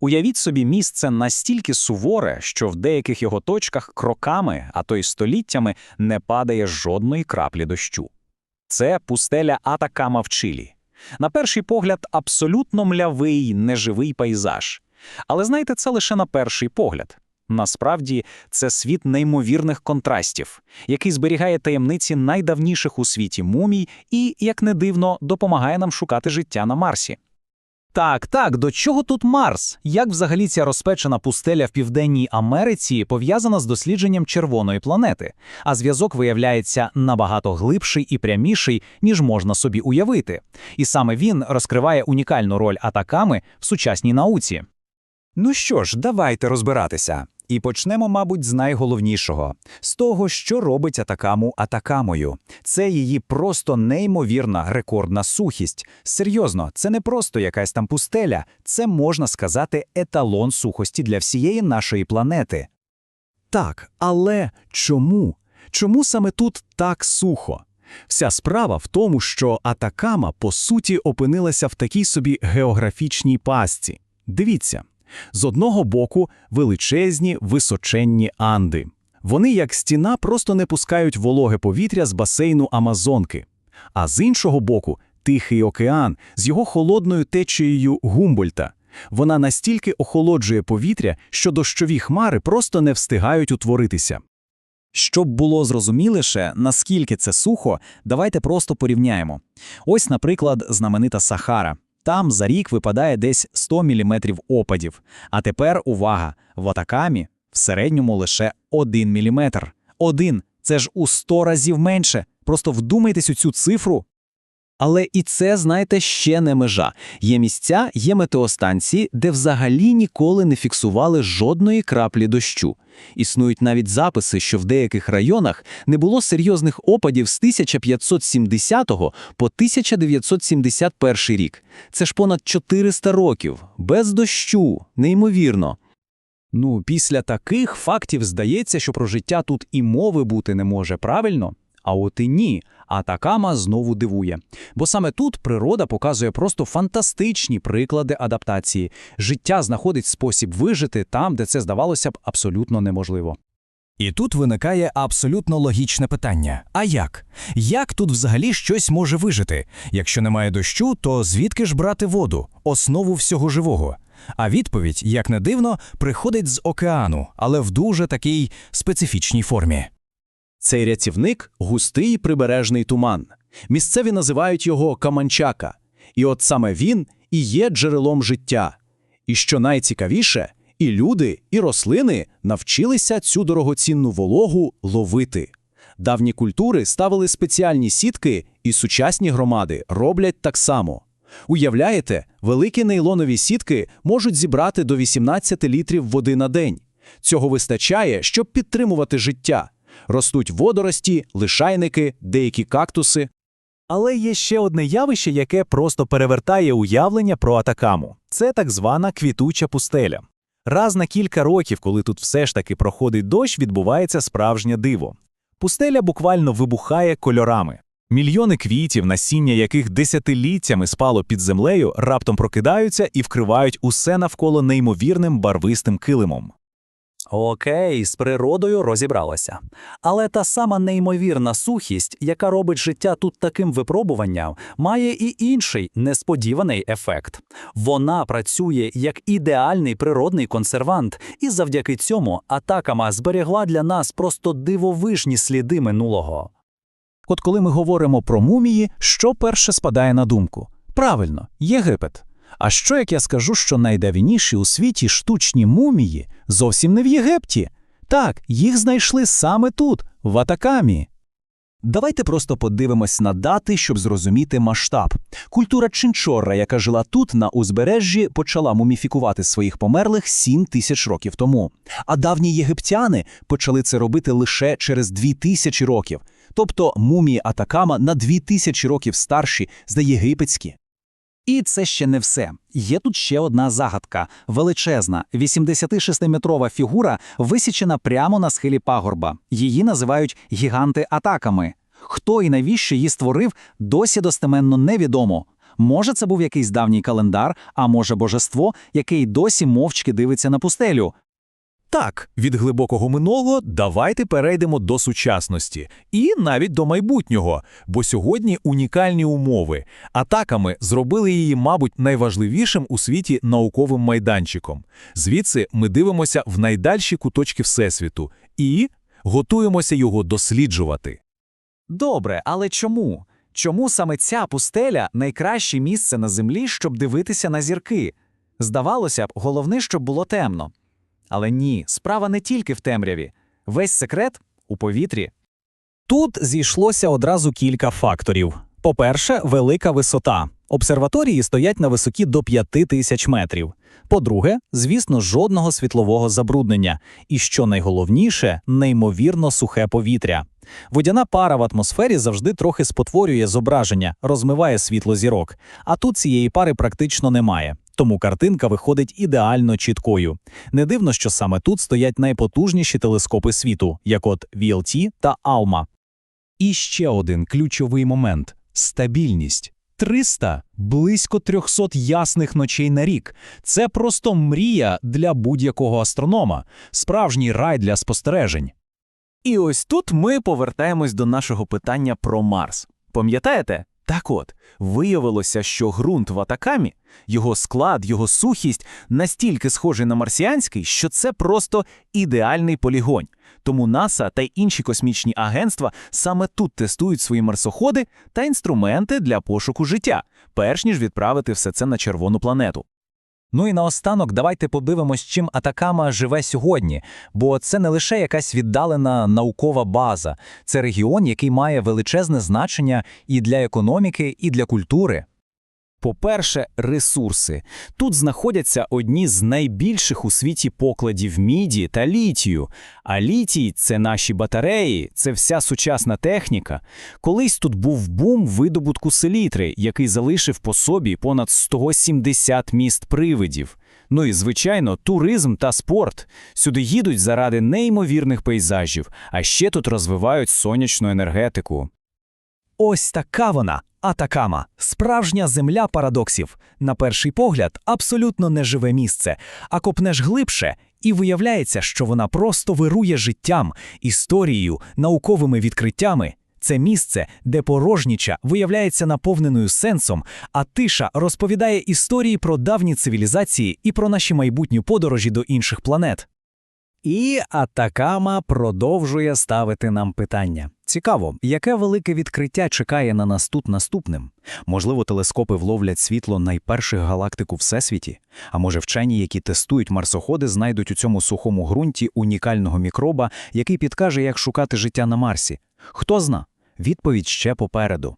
Уявіть собі місце настільки суворе, що в деяких його точках кроками, а то й століттями не падає жодної краплі дощу. Це пустеля Атакама в Чилі. На перший погляд, абсолютно млявий, неживий пейзаж. Але знаєте, це лише на перший погляд. Насправді, це світ неймовірних контрастів, який зберігає таємниці найдавніших у світі мумій і, як не дивно, допомагає нам шукати життя на Марсі. Так, так, до чого тут Марс? Як взагалі ця розпечена пустеля в Південній Америці пов'язана з дослідженням червоної планети? А зв'язок виявляється набагато глибший і пряміший, ніж можна собі уявити. І саме він розкриває унікальну роль атаками в сучасній науці. Ну що ж, давайте розбиратися. І почнемо, мабуть, з найголовнішого з того, що робить атакаму атакамою. Це її просто неймовірна рекордна сухість. Серйозно, це не просто якась там пустеля, це можна сказати еталон сухості для всієї нашої планети. Так, але чому? Чому саме тут так сухо? Вся справа в тому, що Атакама, по суті, опинилася в такій собі географічній пастці. Дивіться. З одного боку величезні височенні Анди. Вони, як стіна, просто не пускають вологе повітря з басейну Амазонки. А з іншого боку, Тихий океан з його холодною течією Гумбольта. Вона настільки охолоджує повітря, що дощові хмари просто не встигають утворитися. Щоб було зрозуміліше, наскільки це сухо, давайте просто порівняємо. Ось, наприклад, знаменита Сахара. Там за рік випадає десь 100 мм опадів. А тепер увага! В Атакамі в середньому лише 1 мм. Один це ж у 100 разів менше. Просто вдумайтесь у цю цифру. Але і це, знаєте, ще не межа. Є місця, є метеостанції, де взагалі ніколи не фіксували жодної краплі дощу. Існують навіть записи, що в деяких районах не було серйозних опадів з 1570 по 1971 рік. Це ж понад 400 років, без дощу, неймовірно. Ну, після таких фактів здається, що про життя тут і мови бути не може, правильно? А от і ні. Атакама знову дивує. Бо саме тут природа показує просто фантастичні приклади адаптації. Життя знаходить спосіб вижити там, де це здавалося б абсолютно неможливо. І тут виникає абсолютно логічне питання: а як? Як тут взагалі щось може вижити? Якщо немає дощу, то звідки ж брати воду, основу всього живого? А відповідь, як не дивно, приходить з океану, але в дуже такій специфічній формі. Цей рятівник густий прибережний туман. Місцеві називають його Каманчака. І от саме він і є джерелом життя. І що найцікавіше, і люди, і рослини навчилися цю дорогоцінну вологу ловити. Давні культури ставили спеціальні сітки, і сучасні громади роблять так само. Уявляєте, великі нейлонові сітки можуть зібрати до 18 літрів води на день. Цього вистачає, щоб підтримувати життя. Ростуть водорості, лишайники, деякі кактуси. Але є ще одне явище, яке просто перевертає уявлення про атакаму. Це так звана квітуча пустеля. Раз на кілька років, коли тут все ж таки проходить дощ, відбувається справжнє диво. Пустеля буквально вибухає кольорами. Мільйони квітів, насіння яких десятиліттями спало під землею, раптом прокидаються і вкривають усе навколо неймовірним барвистим килимом. Окей, з природою розібралося. Але та сама неймовірна сухість, яка робить життя тут таким випробуванням, має і інший несподіваний ефект. Вона працює як ідеальний природний консервант, і завдяки цьому атакама зберегла для нас просто дивовижні сліди минулого. От коли ми говоримо про мумії, що перше спадає на думку? Правильно, Єгипет. А що як я скажу, що найдавніші у світі штучні мумії зовсім не в Єгипті? Так, їх знайшли саме тут, в Атакамі. Давайте просто подивимось на дати, щоб зрозуміти масштаб. Культура Чинчорра, яка жила тут, на узбережжі, почала муміфікувати своїх померлих 7 тисяч років тому. А давні єгиптяни почали це робити лише через 2 тисячі років. Тобто мумії Атакама на 2 тисячі років старші за єгипетські. І це ще не все. Є тут ще одна загадка: величезна, 86-метрова фігура, висічена прямо на схилі пагорба. Її називають гіганти-атаками. Хто і навіщо її створив, досі достеменно невідомо. Може, це був якийсь давній календар, а може божество, яке й досі мовчки дивиться на пустелю. Так, від глибокого минулого давайте перейдемо до сучасності і навіть до майбутнього, бо сьогодні унікальні умови. Атаками зробили її, мабуть, найважливішим у світі науковим майданчиком. Звідси ми дивимося в найдальші куточки Всесвіту і готуємося його досліджувати. Добре, але чому? Чому саме ця пустеля найкраще місце на землі, щоб дивитися на зірки? Здавалося б, головне, щоб було темно. Але ні, справа не тільки в темряві. Весь секрет у повітрі. Тут зійшлося одразу кілька факторів. По-перше, велика висота. Обсерваторії стоять на висоті до 5 тисяч метрів. По-друге, звісно, жодного світлового забруднення. І що найголовніше, неймовірно сухе повітря. Водяна пара в атмосфері завжди трохи спотворює зображення, розмиває світло зірок. А тут цієї пари практично немає. Тому картинка виходить ідеально чіткою. Не дивно, що саме тут стоять найпотужніші телескопи світу, як от VLT та ALMA. І ще один ключовий момент – стабільність. 300 – близько 300 ясних ночей на рік. Це просто мрія для будь-якого астронома, справжній рай для спостережень. І ось тут ми повертаємось до нашого питання про Марс. Пам'ятаєте? Так от, виявилося, що ґрунт в Атакамі, його склад, його сухість настільки схожий на марсіанський, що це просто ідеальний полігонь. Тому НАСА та й інші космічні агентства саме тут тестують свої марсоходи та інструменти для пошуку життя, перш ніж відправити все це на червону планету. Ну і наостанок давайте подивимось, чим Атакама живе сьогодні, бо це не лише якась віддалена наукова база, це регіон, який має величезне значення і для економіки, і для культури. По-перше, ресурси. Тут знаходяться одні з найбільших у світі покладів міді та літію. А літій це наші батареї, це вся сучасна техніка. Колись тут був бум видобутку селітри, який залишив по собі понад 170 міст привидів. Ну і, звичайно, туризм та спорт. Сюди їдуть заради неймовірних пейзажів, а ще тут розвивають сонячну енергетику. Ось така вона, Атакама, справжня земля парадоксів. На перший погляд, абсолютно неживе місце, а копнеш глибше, і виявляється, що вона просто вирує життям, історією, науковими відкриттями. Це місце, де порожніча виявляється наповненою сенсом, а тиша розповідає історії про давні цивілізації і про наші майбутні подорожі до інших планет. І Атакама продовжує ставити нам питання. Цікаво, яке велике відкриття чекає на нас тут наступним? Можливо, телескопи вловлять світло найперших галактик у Всесвіті? А може вчені, які тестують марсоходи, знайдуть у цьому сухому ґрунті унікального мікроба, який підкаже, як шукати життя на Марсі? Хто зна? Відповідь ще попереду.